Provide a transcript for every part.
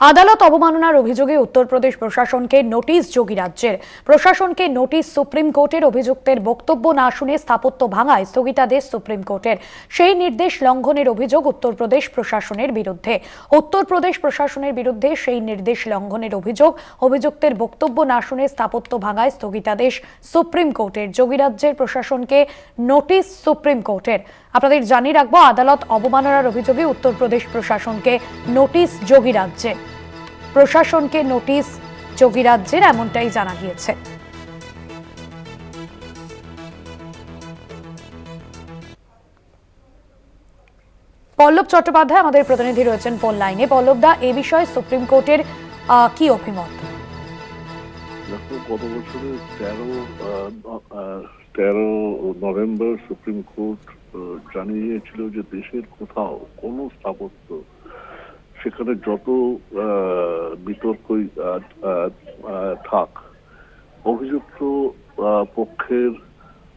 আদালত অবমাননার অভিযোগে উত্তরপ্রদেশ প্রশাসনকে নোটিশ যোগী রাজ্যের। প্রশাসনকে নোটিশ সুপ্রিম কোর্টের অভিযুক্তের বক্তব্য না শুনে স্থাপত্য ভাঙায় স্থগিতাদেশ সুপ্রিম কোর্টের। সেই নির্দেশ লঙ্ঘনের অভিযোগ উত্তরপ্রদেশ প্রশাসনের বিরুদ্ধে। উত্তরপ্রদেশ প্রশাসনের বিরুদ্ধে সেই নির্দেশ লঙ্ঘনের অভিযোগ, অভিযুক্তের বক্তব্য না শুনে স্থাপত্য ভাঙায় স্থগিতাদেশ সুপ্রিম কোর্টের। যোগী রাজ্যের প্রশাসনকে নোটিশ সুপ্রিম কোর্টের। আপনাদের জানিয়ে রাখব, আদালত অবমাননার অভিযোগে উত্তরপ্রদেশ প্রশাসনকে নোটিশ যোগী রাজ্যে প্রশাসনকে নোটিশ যোগী রাজ্যের এমনটাই জানা গিয়েছে। পল্লব চট্টোপাধ্যায় আমাদের প্রতিনিধি রয়েছেন ফোন লাইনে। পল্লব দা, এ বিষয়ে সুপ্রিম কোর্টের কি অভিমত? গত বছরে তেরো তেরো নভেম্বর সুপ্রিম কোর্ট জানিয়েছিল যে দেশের কোথাও কোনো স্থাপত্য সেখানে যত আহ, থাক অভিযুক্ত পক্ষের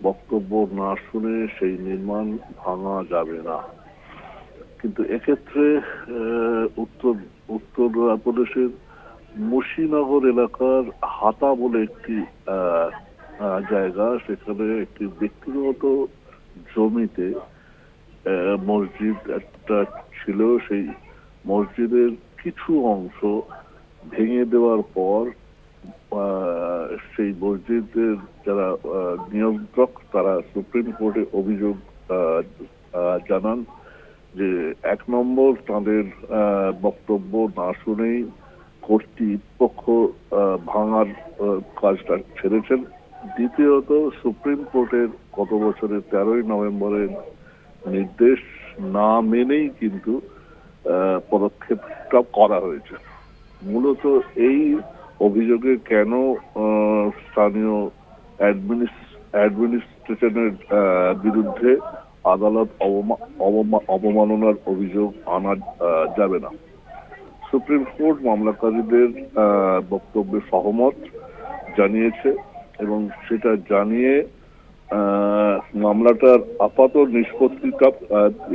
বক্তব্য না শুনে সেই নির্মাণ ভাঙা যাবে না। কিন্তু এক্ষেত্রে উত্তর উত্তর প্রদেশের মুশিনগর এলাকার হাতা বলে একটি জায়গা সেখানে একটি ব্যক্তিগত জমিতে মসজিদ একটা ছিল সেই মসজিদের কিছু অংশ ভেঙে দেওয়ার পর সেই মসজিদের যারা নিয়ন্ত্রক তারা সুপ্রিম কোর্টে অভিযোগ জানান যে এক নম্বর তাদের বক্তব্য না শুনেই কর্তৃপক্ষ ভাঙার কাজটা ছেড়েছেন। দ্বিতীয়ত, সুপ্রিম কোর্টের গত বছরের তেরোই নভেম্বরের নির্দেশ না মেনেই কিন্তু পদক্ষেপটা করা হয়েছে। মূলত এই অভিযোগে কেন স্থানীয় অ্যাডমিনিস্ট্রেশনের বিরুদ্ধে আদালত অবমা- অবমা- অবমাননার অভিযোগ আনা যাবে না। সুপ্রিম কোর্ট মামলাকারীদের বক্তব্যে সহমত জানিয়েছে এবং সেটা জানিয়ে মামলাটার আপাত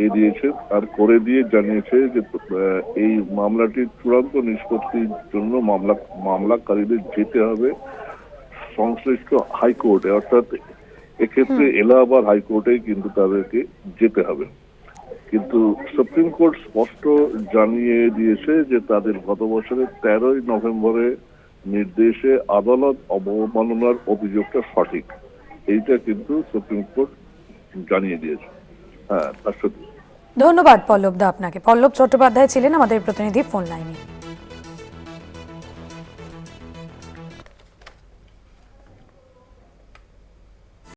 এ দিয়েছে আর করে দিয়ে জানিয়েছে যে এই মামলাটির চূড়ান্ত নিষ্পত্তির জন্য মামলা মামলাকারীদের যেতে হবে সংশ্লিষ্ট হাইকোর্টে। অর্থাৎ এক্ষেত্রে এলাহাবাদ হাইকোর্টে কিন্তু তাদেরকে যেতে হবে। কিন্তু সুপ্রিম কোর্ট স্পষ্ট জানিয়ে দিয়েছে যে তাদের গত বছরের তেরোই নভেম্বরে নির্দেশে আদালত অবমাননার অভিযোগটা সঠিক। এইটা কিন্তু সুপ্রিম কোর্ট জানিয়ে দিয়েছে। হ্যাঁ ধন্যবাদ পল্লব দা আপনাকে। পল্লব চট্টোপাধ্যায় ছিলেন আমাদের প্রতিনিধি ফোন লাইনে।